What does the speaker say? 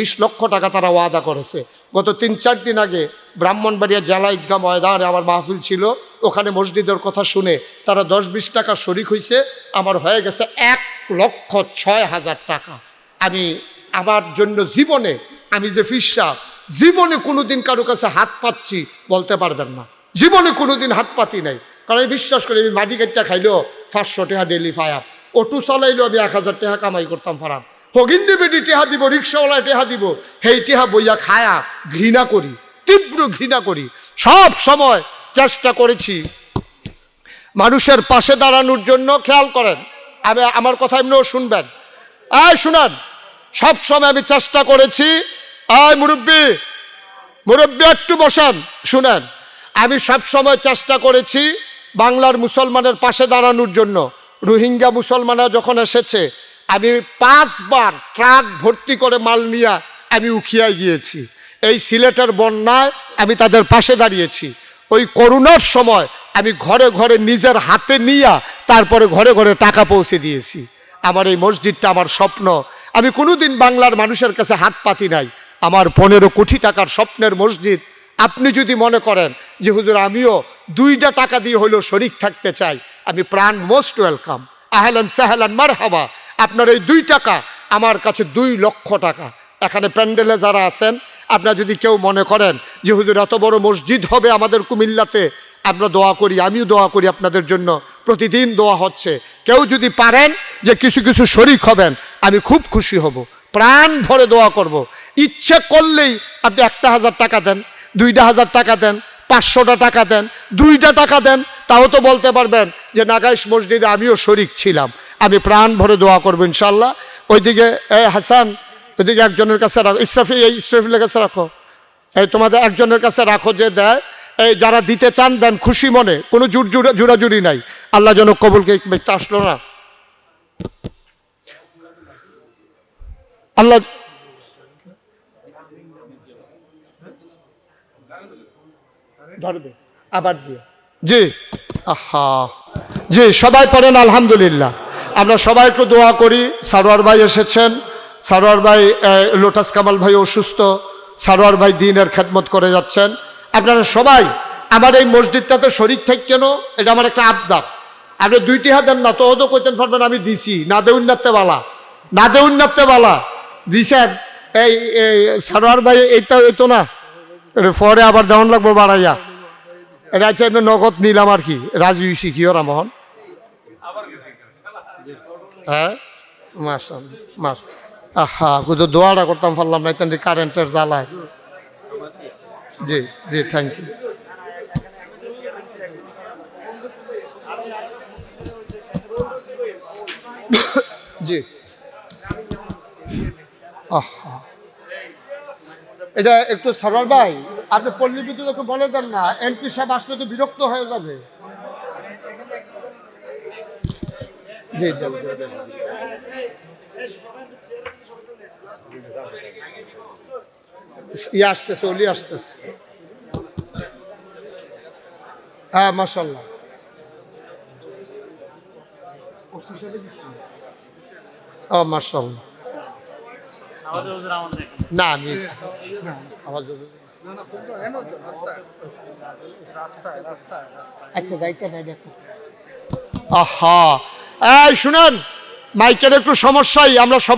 বিশ লক্ষ টাকা তারা ওয়াদা করেছে। গত তিন, চার দিন আগে ব্রাহ্মণবাড়িয়া জেলা ঈদগাহ ময়দানে আমার মাহফিল ছিল, ওখানে মসজিদের কথা শুনে তারা দশ, বিশ টাকা শরিক হয়েছে আমার হয়ে গেছে এক লক্ষ ছয় হাজার টাকা। আমি আমার জন্য জীবনে, আমি যে ফিসা জীবনে কোনোদিন কারও কাছে হাত পাচ্ছি বলতে পারবেন না। জীবনে কোনোদিন হাত পাতি নাই। কারণ আমি বিশ্বাস করি, আমি মাটি কাটটা খাইলেও পাঁচশো টাকা ডেলি ফায়াম অটো চালাইলেও আমি এক হাজার টাকা কামাই করতাম ফারাম হগিন্দি বেটি টেহা দিব রিক্সাওয়ালা টেহা দিব, সেই টেহা বইয়া খায়া ঘৃণা করি, তীব্র ঘৃণা করি। সব সময় চেষ্টা করেছি মানুষের পাশে দাঁড়ানোর জন্য, খেয়াল করেন, আমি, আমার কথা এমনিও শুনবেন। আয় শুনান, সব সময় আমি চেষ্টা করেছি আয় মুরব্বী মুরব্বী একটু বসান, শুনেন, আমি সব সময় চেষ্টা করেছি বাংলার মুসলমানের পাশে দাঁড়ানোর জন্য। রোহিঙ্গা মুসলমানরা যখন এসেছে আমি পাঁচবার ট্রাক ভর্তি করে মাল নিয়ে আমি উখিয়ায় গিয়েছি। এই সিলেটের বন্যায় আমি তাদের পাশে দাঁড়িয়েছি। ওই করোনার সময় আমি ঘরে ঘরে নিজের হাতে নিয়ে তারপরে ঘরে ঘরে টাকা পৌঁছে দিয়েছি। আমার এই মসজিদটা আমার স্বপ্ন। আমি কোনোদিন বাংলার মানুষের কাছে হাত পাতি নাই। আমার পনেরো কোটি টাকার স্বপ্নের মসজিদ। আপনি যদি মনে করেন যে, হুজুর, আমিও দুইটা টাকা দিয়ে হলেও শরিক থাকতে চাই, আমি প্রাণ মোস্ট ওয়েলকাম। আহলান সাহেলান মার হাবা আপনার এই দুই টাকা আমার কাছে দুই লক্ষ টাকা। এখানে প্যান্ডেলে যারা আছেন, আপনারা যদি কেউ মনে করেন যে, হুজুর, এত বড় মসজিদ হবে আমাদের কুমিল্লাতে। আমরা দোয়া করি, আমিও দোয়া করি আপনাদের জন্য। প্রতিদিন দোয়া হচ্ছে। কেউ যদি পারেন যে, কিছু কিছু শরিক হবেন, আমি খুব খুশি হব। প্রাণ ভরে দোয়া করব। ইচ্ছে করলেই আপনি একটা হাজার টাকা দেন, দুইটা হাজার টাকা দেন, পাঁচশোটা টাকা দেন, দুইটা টাকা দেন, তাও তো বলতে পারবেন যে, নাগাইশ মসজিদে আমিও শরিক ছিলাম। আমি প্রাণ ভরে দোয়া করব ইনশাল্লাহ ওইদিকে এ হাসান, ওইদিকে একজনের কাছে রাখো। ইসরাফি, এই ইসরাফিলের কাছে রাখো। এই তোমাদের একজনের কাছে রাখো যে দেয়, এই যারা দিতে চান দেন, খুশি মনে। কোনো জুর জুড়া জুড়াজুড়ি নাই। আল্লাহ যেন কবুলকে আসলো না। আল্লাহ ধরবে আবার দিয়ে। জি, আহা। জি, সবাই পড়েন আলহামদুলিল্লাহ। আমরা সবাই একটু দোয়া করি। সারোয়ার ভাই এসেছেন। সারোয়ার ভাই লোটাস কামাল ভাই অসুস্থ। সারোয়ার ভাই দিনের খেদমত করে যাচ্ছেন। আপনারা সবাই, আমার এই মসজিদটাতে শরিক থেকে কেন? এটা আমার একটা আবদার। আপনি দুইটি হাত দেন না তো তো কইতেন পারবেন, আমি দিছি। না দেউন নাতে বালা। না দেউন নাতে বালা। দিছেন। এই সারোয়ার ভাই এইটা এইতো না। পরে আবার দেওয়ান লাগবো বাড়াইয়া। এটা হচ্ছে নগদ নিলাম আর কি। রাজু শিখিও রামোহন হ্যাঁ? মাস মাস আহা, শুধু দোয়াটা করতাম পারলাম না তেমনি কারেন্টের জ্বালায় জি জি থ্যাংক ইউ জি। আহা। এটা একটু সরল ভাই, আপনি পল্লী বিদ্যুৎ বলে দেন না, এমপি সাহেব আসলে তো বিরক্ত হয়ে যাবে। জি জি। ইয়ে আসতেছে, অলি আসতেছে হ্যাঁ মাসাল্লাহ ও মাসাল্লাহ না, আমি। আচ্ছা যাইতে নাই, দেখো আহা এই শুনেন মাইকের একটু সমস্যাই আমরা সব